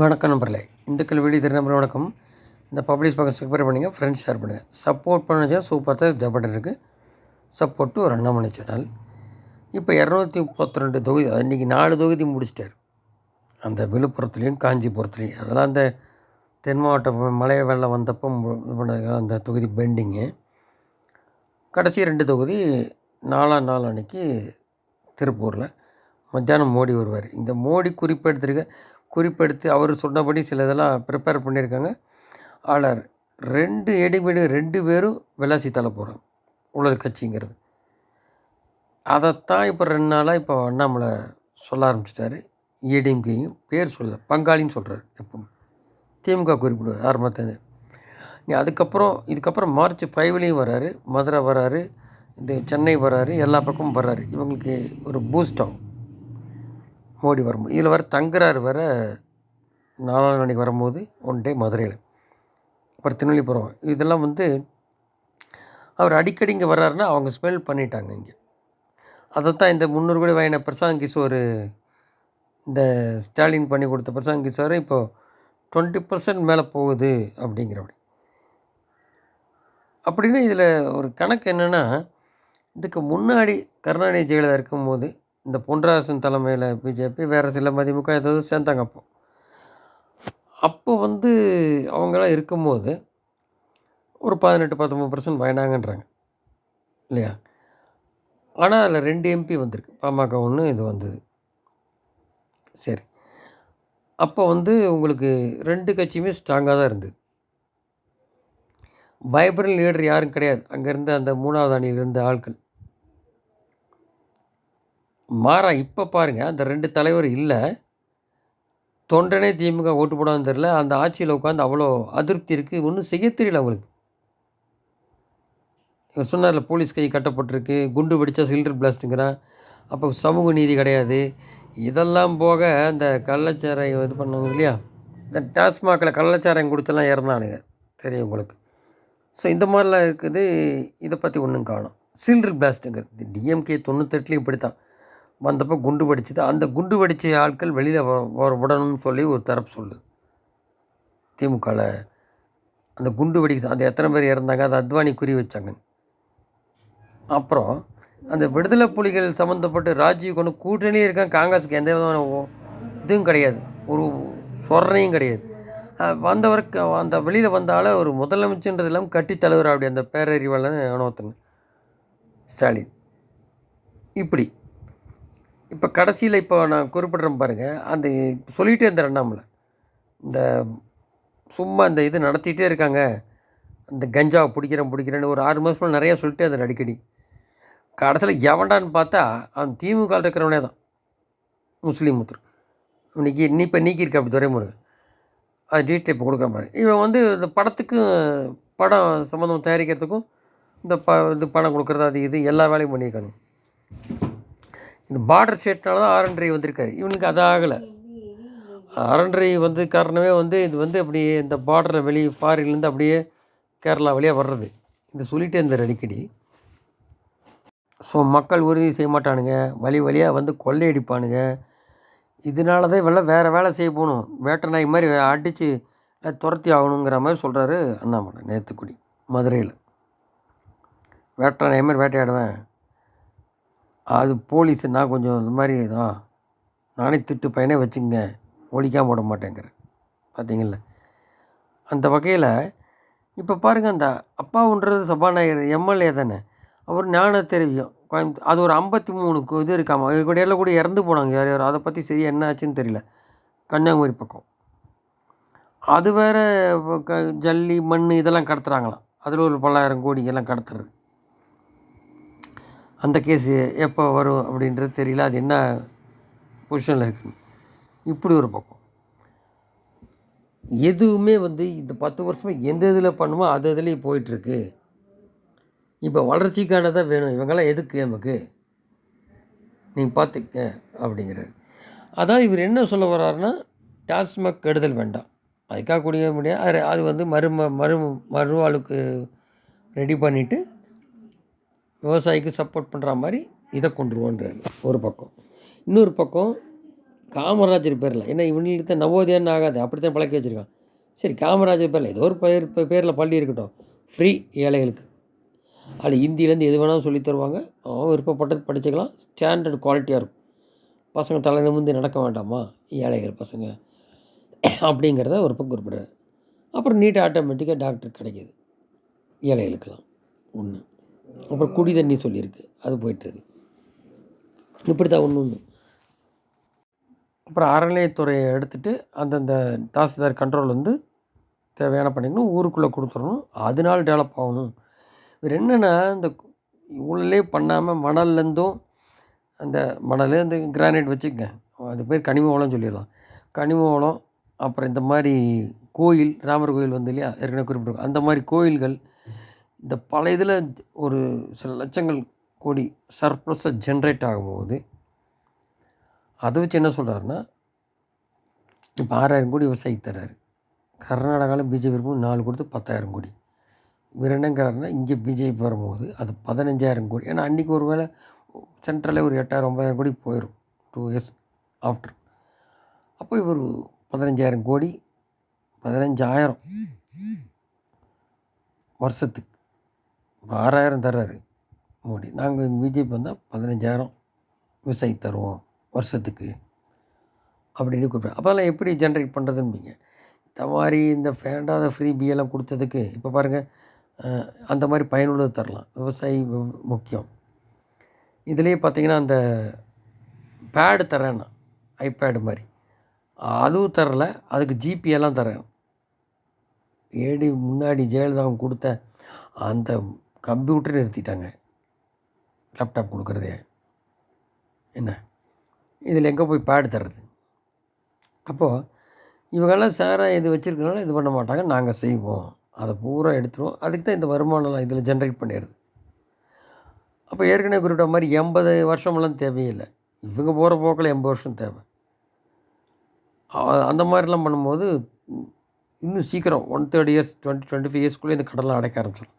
வணக்கம் நம்பரில் இந்துக்கள் கல்வி திருநம்பர் வணக்கம். இந்த பப்ளிஷ் பக்கம் சப்ஸ்கிரைப் பண்ணுங்கள் ஃப்ரெண்ட்ஸ் ஷேர் பண்ணுங்கள் சப்போர்ட் பண்ணுச்சா சூப்பர் தான் ஜப்பட் இருக்குது சப்போர்ட் டு ஒரு அண்ணாமலை சேனல் இப்போ இரநூத்தி முப்பத்தி ரெண்டு தொகுதி இன்றைக்கி நாலு தொகுதி முடிச்சிட்டார். அந்த விழுப்புரத்துலேயும் காஞ்சிபுரத்துலேயும். அதெல்லாம் அந்த தென் மாவட்ட மழை வெள்ளம் வந்தப்போ இது பண்ண அந்த தொகுதி பெண்டிங்கு கடைசி ரெண்டு தொகுதி நாலாம் நாள் அன்னைக்கு திருப்பூரில். மத்தியானம் மோடி வருவார். இந்த மோடி குறிப்பெடுத்திருக்க குறிப்பெடுத்து அவர் சொன்னபடி சில இதெல்லாம் ப்ரிப்பேர் பண்ணியிருக்காங்க. ஆனால் ரெண்டு எடிமேடு ரெண்டு பேரும் விளாசி தலை போகிறாங்க உலக கட்சிங்கிறது. அதைத்தான் இப்போ ரெண்டு நாளாக இப்போ அண்ணாமலை சொல்ல ஆரம்பிச்சிட்டாரு. ஏடிஎம்கேயும் பேர் சொல்ல பங்காளின்னு சொல்கிறார் எப்பவும். திமுக குறிப்பிடுவார் ஆரம்பத்தில் நீ அதுக்கப்புறம் இதுக்கப்புறம் மார்ச் ஃபைவ்லேயும் வராரு மதுரை வராரு இந்த சென்னை வராரு எல்லா பக்கமும் வராரு. இவங்களுக்கு ஒரு பூஸ்ட் ஆகும். மோடி வரும்போது. இதில் வர தங்குறாரு வர நாலாம் நாளைக்கு வரும்போது ஒன் டே மதுரையில். அப்புறம் திருநெல்வேலிபுரம். இதெல்லாம் வந்து அவர் அடிக்கடி இங்கே வர்றாருன்னா அவங்க ஸ்மெல் பண்ணிட்டாங்க இங்கே. அதைத்தான் இந்த முந்நூறு கோடி வாங்கின பிரசாந்த் கிஷோர் இந்த ஸ்டாலின் பண்ணி கொடுத்த பிரசாந்த் கிஷோர் இப்போது டுவெண்ட்டி பர்சன்ட் மேலே போகுது அப்படிங்கிறபடி அப்படின்னா இதில் ஒரு கணக்கு என்னென்னா இதுக்கு முன்னாடி கருணாநிதி ஜெயலலிதா இருக்கும்போது இந்த பொன்ராசன் தலைமையில் பிஜேபி வேறு சில மதிமுக ஏதாவது சேர்ந்தாங்க அப்போ. அப்போ வந்து அவங்களாம் இருக்கும்போது ஒரு பதினெட்டு பத்தொம்பது பர்சன்ட் வாங்கினாங்கன்றாங்க. இல்லையா? ஆனால் அதில் ரெண்டு எம்பி வந்திருக்கு. பாமக ஒன்று இது வந்தது. சரி. அப்போ வந்து உங்களுக்கு ரெண்டு கட்சியுமே ஸ்ட்ராங்காக தான் இருந்தது. வைப்ரல் லீடர் யாரும் கிடையாது. அங்கேருந்து அந்த மூணாவது அணியில் இருந்த ஆட்கள். மாறா இப்போ பாருங்கள் அந்த ரெண்டு தலைவர் இல்லை. தொண்டனே திமுக ஓட்டு போடான்னு தெரில அந்த ஆட்சியில் உட்காந்து அவ்வளோ அதிருப்தி இருக்குது ஒன்றும் செய்ய தெரியல அவங்களுக்கு. இவர் சொன்னார்ல போலீஸ் கை கட்டப்பட்டிருக்கு. குண்டு வெடித்தா சிலிண்டர் பிளாஸ்ட்டுங்கிறான் அப்போ சமூக நீதி கிடையாது. இதெல்லாம் போக அந்த கள்ளச்சாரம் இது பண்ணாங்க இல்லையா? இந்த டாஸ்மாகில் கள்ளச்சாரம் கொடுத்தெல்லாம் இறந்தானுங்க. தெரியும் உங்களுக்கு. ஸோ இந்த மாதிரிலாம் இருக்குது. இதை பற்றி ஒன்றும் காணும். சிலிண்டர் பிளாஸ்ட்டுங்கிறது டிஎம்கே தொண்ணூத்தெட்டுலேயும் இப்படி தான் வந்தப்போ குண்டு வெடிச்சது. அந்த குண்டு வெடித்த ஆட்கள் வெளியில் விடணும்னு சொல்லி ஒரு தரப்பு சொல்லுது. திமுகவில் அந்த குண்டு வெடிக்க அந்த எத்தனை பேர் இறந்தாங்க? அதை அத்வானி குறி வச்சாங்க. அப்புறம் அந்த விடுதலை புலிகள் சம்மந்தப்பட்டு ராஜீவ் கொண்டு கூட்டணியே இருக்கான். காங்கிரஸுக்கு எந்த விதமான இதுவும் கிடையாது. ஒரு சொரணையும் கிடையாது. வந்தவருக்கு அந்த வெளியில் வந்தால ஒரு முதலமைச்சர்ன்றது இல்லாமல் கட்டி தலைவர் அப்படி அந்த பேரறிவாளன் எவனோத்தன் ஸ்டாலின். இப்படி. இப்போ கடைசியில் இப்போ நான் குறிப்பிட்றேன் பாருங்கள் அந்த சொல்லிகிட்டே இருந்தேன் அண்ணாமலை இந்த சும்மா இந்த இது நடத்திட்டே இருக்காங்க. அந்த கஞ்சாவை பிடிக்கிறேன் பிடிக்கிறேன்னு ஒரு ஆறு மாதம் நிறையா சொல்லிட்டே இருந்தார் அடிக்கடி. கடைசியில் எவன்டான்னு பார்த்தா அவன் திமுக இருக்கிறவனே தான். முஸ்லீம் முத்தர் இன்னைக்கு நீ இப்போ நீக்கியிருக்க அப்படி துரைமுருகன். அது டீட்டெயில் இப்போ கொடுக்குற மாதிரி. இவன் வந்து இந்த படத்துக்கும் படம் சம்மந்தம் தயாரிக்கிறதுக்கும் இந்த ப இது பணம் கொடுக்குறது அது இது எல்லா வேலையும் பண்ணியிருக்கானு இந்த பார்டர் ஸ்டேட்னால தான் ஆரண்ட்ரை வந்திருக்காரு. இவனுக்கு அது ஆகலை. ஆரண்ட்ரை வந்து காரணமே வந்து இது வந்து அப்படி இந்த பார்டரில் வெளியே ஃபாரின்லேருந்து அப்படியே கேரளா வழியாக வர்றது. இது சொல்லிட்டே இருந்தார் அடிக்கடி. ஸோ மக்கள் உறுதி செய்ய மாட்டானுங்க. வழி வழியாக வந்து கொள்ளையடிப்பானுங்க இதனால தான் இவெல்லாம் வேறு வேலை செய்ய போகணும். வேட்டை நாய் மாதிரி அடித்து துரத்தி ஆகணுங்கிற மாதிரி சொல்கிறாரு அண்ணாமலை நேற்றுக்குடி மதுரையில். வேட்டை நாய் மாதிரி வேட்டையாடுவேன். அது போலீஸ் கொஞ்சம் இந்த மாதிரி தான் நானே திட்டு பையனே வச்சுங்க ஒழிக்காமல் விட மாட்டேங்கிறேன். பார்த்தீங்களா அந்த வகையில் இப்போ பாருங்கள் அந்த அப்பாவுன்றது சபாநாயகர் எம்எல்ஏ தானே. அவர் ஞான தெரிவியும். கோயம்புத்தூர் அது ஒரு ஐம்பத்தி மூணு இது இருக்காமல் இது கூட எல்லாம் கூட இறந்து போனாங்க. யார் யார்? அதை பற்றி சரியாக என்ன ஆச்சுன்னு தெரியல. கன்னியாகுமரி பக்கம். அது வேற க ஜல்லி மண் இதெல்லாம் கடத்துகிறாங்களாம் அதில் ஒரு பல்லாயிரம் கோடி எல்லாம் கடத்துறது. அந்த கேஸு எப்போ வரும் அப்படின்றது தெரியல. அது என்ன பொசிஷனில் இருக்குன்னு. இப்படி ஒரு பக்கம். எதுவுமே வந்து இந்த பத்து வருஷமாக எந்த இதில் பண்ணுமோ அது இதுலேயும் போயிட்டுருக்கு. இப்போ வளர்ச்சிக்கானதான் வேணும். இவங்கெல்லாம் எதுக்கு நமக்கு? நீங்கள் பார்த்துக்க அப்படிங்கிறாரு. அதான் இவர் என்ன சொல்ல வர்றாருன்னா டாஸ்மாக் கெடுதல் வேண்டாம். அதுக்காக குடிக்க முடியாது. அது அது வந்து மறு மறு மறுவாளுக்கு ரெடி பண்ணிவிட்டு விவசாயிக்கு சப்போர்ட் பண்ணுற மாதிரி இதை கொண்டுருவோன்றாரு ஒரு பக்கம். இன்னொரு பக்கம் காமராஜர் பேரில் ஏன்னா இவனுக்கு தான் நவோதயான்னு ஆகாது அப்படித்தான் பழக்கி வச்சுருக்கான். சரி காமராஜர் பேரில் ஏதோ ஒரு பேர் இப்போ பேரில் பள்ளி இருக்கட்டும் ஃப்ரீ ஏழைகளுக்கு. அதில் ஹிந்திலேருந்து எது வேணாலும் சொல்லித் தருவாங்க அவன் விருப்பப்பட்டது படிச்சுக்கலாம் ஸ்டாண்டர்ட் குவாலிட்டியாக இருக்கும். பசங்க தலை நிமிர்ந்து நடக்க வேண்டாமா? ஏழைகள் பசங்க. அப்படிங்கிறத ஒரு பக்கம் குறிப்பிடுறாரு. அப்புறம் நீட் ஆட்டோமேட்டிக்காக டாக்டர் கிடைக்கிது. ஏழைகளுக்கெல்லாம். ஒன்று அப்புறம் குடி தண்ணி சொல்லியிருக்கு. அது போயிட்டுருக்கு இப்படி தான் ஒன்று ஒன்று அப்புறம் அறநிலையத்துறையை எடுத்துகிட்டு அந்தந்த தாசில்தார் கண்ட்ரோல் வந்து தேவையான பண்ணிக்கணும் ஊருக்குள்ளே கொடுத்துடணும். அதனால டெவலப் ஆகணும். இவர் என்னென்னா இந்த உள்ளே பண்ணாமல் மணல்லேருந்தும் அந்த மணல் இந்த கிரானைட் வச்சுக்கங்க. அது பேர் கனிம வளம் சொல்லிடலாம். கனிம வளம் அப்புறம் இந்த மாதிரி கோயில் ராமர் கோயில் வந்து இல்லையா? ஏற்கனவே குறிப்பிட்டிருக்கோம். அந்த மாதிரி கோயில்கள் இந்த பழைய இதில் ஒரு சில லட்சங்கள் கோடி சர்ப்ளஸை ஜென்ரேட் ஆகும்போது அதை வச்சு என்ன சொல்கிறாருன்னா இப்போ ஆறாயிரம் கோடி விவசாயி தர்றாரு. கர்நாடகாவில் பிஜேபி இருக்கும் நாலு கொடுத்து பத்தாயிரம் கோடி. இவர் என்னங்கிறாருன்னா இங்கே பிஜேபி வரும்போது அது பதினஞ்சாயிரம் கோடி. ஏன்னா அன்றைக்கி ஒரு வேளை சென்ட்ரலே ஒரு எட்டாயிரம் ஒம்பதாயிரம் கோடி போயிடும் டூ இயர்ஸ் ஆஃப்டர் அப்போ இவர் பதினஞ்சாயிரம் கோடி பதினஞ்சாயிரம் வருஷத்துக்கு ஆறாயிரம் தர்றாரு மோடி. நாங்கள் பிஜேபி வந்தால் பதினஞ்சாயிரம் விவசாயி தருவோம் வருஷத்துக்கு அப்படின்னு குறிப்பிட்றேன் அப்போல்லாம் எப்படி ஜென்ரேட் பண்ணுறதுன்னு இந்த மாதிரி இந்த ஃபேண்டாத ஃப்ரீ பிஎல்லாம் கொடுத்ததுக்கு இப்போ பாருங்கள் அந்த மாதிரி பயனுள்ளது தரலாம். விவசாயி முக்கியம். இதுலேயே பார்த்தீங்கன்னா அந்த பேடு தரேன்னா ஐபேடு மாதிரி. அதுவும் தரல அதுக்கு ஜிபி எல்லாம் தரேன் ஏடி முன்னாடி ஜெயலலிதாவும் கொடுத்த அந்த கம்ப்யூட்டர் நிறுத்திட்டாங்க. லேப்டாப் கொடுக்குறதே. என்ன? இதில் எங்கே போய் பேடு தர்றது? அப்போது இவங்கெல்லாம் சேராக இது வச்சுருக்கனால இது பண்ண மாட்டாங்க நாங்கள் செய்வோம். அதை பூரா எடுத்துருவோம். அதுக்கு தான் இந்த வருமானம்லாம் இதில் ஜென்ரேட் பண்ணிடுது. அப்போ ஏற்கனவே குறிப்பிட்ட மாதிரி எண்பது வருஷமெல்லாம் தேவையில்லை. இவங்க போகிற போக்கில் எண்பது வருஷம் தேவை. அந்த மாதிரிலாம் பண்ணும்போது இன்னும் சீக்கிரம் one third years twenty twenty five இயர்ஸ்க்குள்ளே இந்த கடலாம் அடைக்க ஆரம்பிச்சிடும்.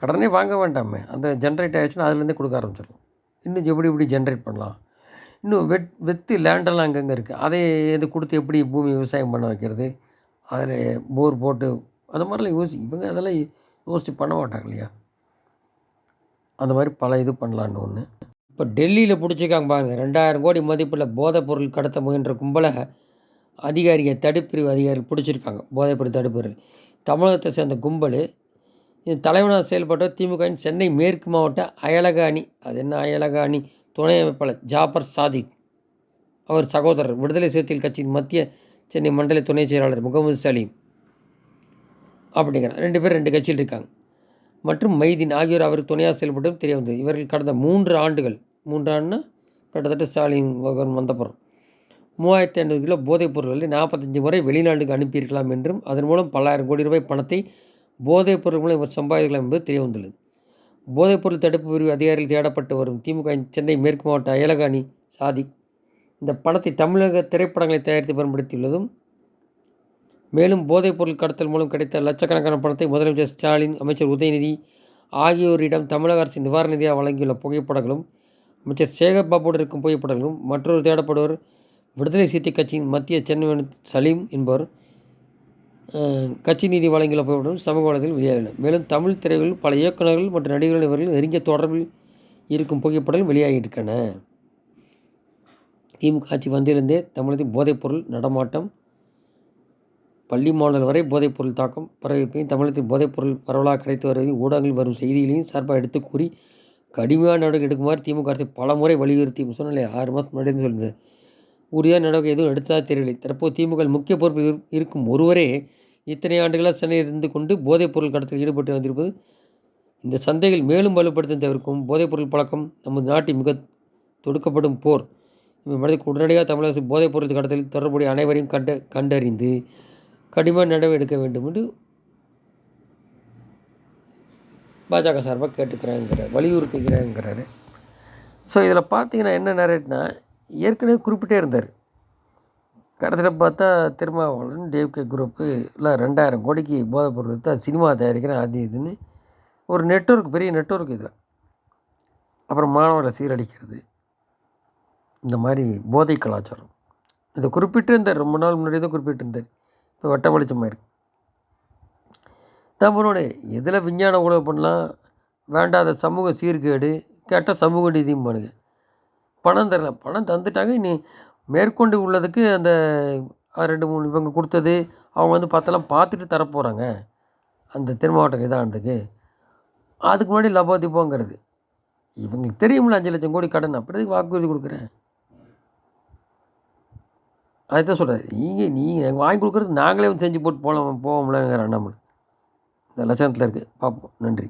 கடனே வாங்க வேண்டாமே. அந்த ஜென்ரேட் ஆகிடுச்சுன்னா அதுலேருந்தே கொடுக்க ஆரம்பிச்சிடலாம். இன்னும் எப்படி எப்படி ஜென்ரேட் பண்ணலாம். இன்னும் வெட் வெத்து லேண்டெல்லாம் அங்கங்கே இருக்குது அதை இது கொடுத்து எப்படி பூமி விவசாயம் பண்ண வைக்கிறது? அதில் போர் போட்டு அந்த மாதிரிலாம் யோசி இவங்க அதெல்லாம் யோசித்து பண்ண மாட்டாங்க இல்லையா? அந்த மாதிரி பல இது பண்ணலான்னு ஒன்று இப்போ டெல்லியில் பிடிச்சிருக்காங்க பாருங்க. ரெண்டாயிரம் கோடி மதிப்பில் போதைப் பொருள் கடத்த முயன்ற கும்பலை அதிகாரிகள் தடுப்பிரிவு அதிகாரி பிடிச்சிருக்காங்க. போதைப்பொருள் தடுப்பிரிவு தமிழகத்தை சேர்ந்த கும்பல் இதன் தலைவனாக செயல்பட்ட திமுகவின் சென்னை மேற்கு மாவட்ட அயலக அணி அது என்ன அயலக அணி துணை அமைப்பாளர் ஜாபர் சாதிக். அவர் சகோதரர். விடுதலை சிறுத்தைகள் கட்சியின் மத்திய சென்னை மண்டல துணை செயலாளர் முகமது சலீம். அப்படிங்கிற ரெண்டு பேர் ரெண்டு கட்சியில் இருக்காங்க. மற்றும் மைதீன் ஆகியோர் அவர் துணையாக செயல்பட்டும் தெரிய வந்தது. இவர்கள் கடந்த மூன்று ஆண்டுகள். மூன்று ஆண்டுனா கிட்டத்தட்ட ஸ்டாலின் வந்தப்புறம். மூவாயிரத்தி ஐநூறு கிலோ போதைப் பொருட்களை நாற்பத்தஞ்சு முறை வெளிநாட்டுக்கு அனுப்பியிருக்கலாம் என்றும் அதன் மூலம் பல்லாயிரம் கோடி ரூபாய் பணத்தை போதைப் பொருள் மூலம் இவர் சம்பாதிக்கலாம் என்பது தெரிய வந்துள்ளது போதைப்பொருள் தடுப்பு பிரிவு அதிகாரிகள் தேடப்பட்டு வரும் திமுக சென்னை மேற்கு மாவட்ட அயலகாணி சாதி. இந்த பணத்தை தமிழக திரைப்படங்களை தயாரித்து பயன்படுத்தியுள்ளதும் மேலும் போதைப்பொருள் கடத்தல் மூலம் கிடைத்த லட்சக்கணக்கான பணத்தை முதலமைச்சர் ஸ்டாலின் அமைச்சர் உதயநிதி ஆகியோரிடம் தமிழக அரசின் நிவாரண நிதியாக வழங்கியுள்ள புகைப்படங்களும் அமைச்சர் சேகர்பாபுடன் இருக்கும் புகைப்படங்களும் மற்றொரு தேடப்படுவர் விடுதலை சிறுத்தை கட்சியின் மத்திய சென்னை சலீம் என்பவர் கட்சி நீதி வழங்கியுள்ள சமூக வலைதளத்தில் வெளியாகின மேலும் தமிழ் திரைகளில் பல இயக்குநர்கள் மற்றும் நடிகர்கள் இவர்கள் நெருங்கிய தொடர்பில் இருக்கும் புகைப்படங்கள் வெளியாகியிருக்கின்றன திமுக ஆட்சி வந்திருந்தே தமிழகத்தில் போதைப்பொருள் நடமாட்டம் பள்ளி மாணவர் வரை போதைப்பொருள் தாக்கம் பரவிப்பையும் தமிழகத்தில் போதைப்பொருள் பரவலாக கிடைத்து வருவதையும் ஊடகங்கள் வரும் செய்திகளையும் சார்பாக எடுத்து கூறி கடுமையான நடவடிக்கை எடுக்குமாறு திமுக அரசை பல முறை வலியுறுத்தி சொன்னாலே ஆறு மாதம் முன்னாடி சொல்லுங்கள் உறுதியான நடவடிக்கை எதுவும் எடுத்ததாக தெரியவில்லை. தற்போது திமுக முக்கிய பொறுப்பு இருக்கும் ஒருவரே இத்தனை ஆண்டுகளாக சென்னையில் இருந்து கொண்டு போதைப்பொருள் கடத்தில் ஈடுபட்டு வந்திருப்பது இந்த சந்தைகள் மேலும் வலுப்படுத்தும் தவிர்க்கும் போதைப்பொருள் பழக்கம் நமது நாட்டில் மிக தொடுக்கப்படும் போர். இந்த மனதிற்கு உடனடியாக தமிழக அரசு போதைப்பொருள் கடத்தலில் தொடர்புடைய அனைவரையும் கண்டு கண்டறிந்து கடுமையான நடவடிக்கை எடுக்க வேண்டும் என்று பாஜக சார்பாக கேட்டுக்கிறேங்கிறார் வலியுறுத்துகிறேங்கிறாரு ஸோ இதில் பார்த்தீங்கன்னா என்ன நரேட்னா ஏற்கனவே குறிப்பிட்டே இருந்தார். கடைசியில் பார்த்தா திருமாவளவன் டேவ்கே குரூப்பு இல்லை ரெண்டாயிரம் கோடிக்கு போதைப்பொருள் விற்றா சினிமா தயாரிக்கிறேன் அது இதுன்னு ஒரு நெட்வொர்க் பெரிய நெட்வொர்க் இதில். அப்புறம் மாணவரை சீரழிக்கிறது. இந்த மாதிரி போதை கலாச்சாரம். இதை குறிப்பிட்டிருந்தார். ரொம்ப நாள் முன்னாடி தான் குறிப்பிட்டிருந்தார். இப்போ வட்ட இருக்குது நம்மளோட எதில் விஞ்ஞான உழவு பண்ணலாம்? வேண்டாத சமூக சீர்கேடு கேட்டால் சமூக நீதியும் பண்ணுங்க பணம் தரல. பணம் தந்துட்டாங்க. இனி மேற்கொண்டு உள்ளதுக்கு அந்த ரெண்டு மூணு இவங்க கொடுத்தது அவங்க வந்து பார்த்தெல்லாம் பார்த்துட்டு தரப்போகிறாங்க அந்த திருமாவட்டம் இதானதுக்கு அதுக்கு முன்னாடி லபோதிப்போங்கிறது இவங்களுக்கு தெரியும்ல அஞ்சு லட்சம் கோடி கடன். அப்படி வாக்குறுதி கொடுக்குறேன். அதுதான் சொல்கிறேன் நீங்கள் நீங்கள் வாங்கி கொடுக்குறது நாங்களே வந்து செஞ்சு போட்டு போகலாம் போவோம்லங்கிற அண்ணாமலை இந்த லட்சணத்தில் இருக்குது பார்ப்போம். நன்றி.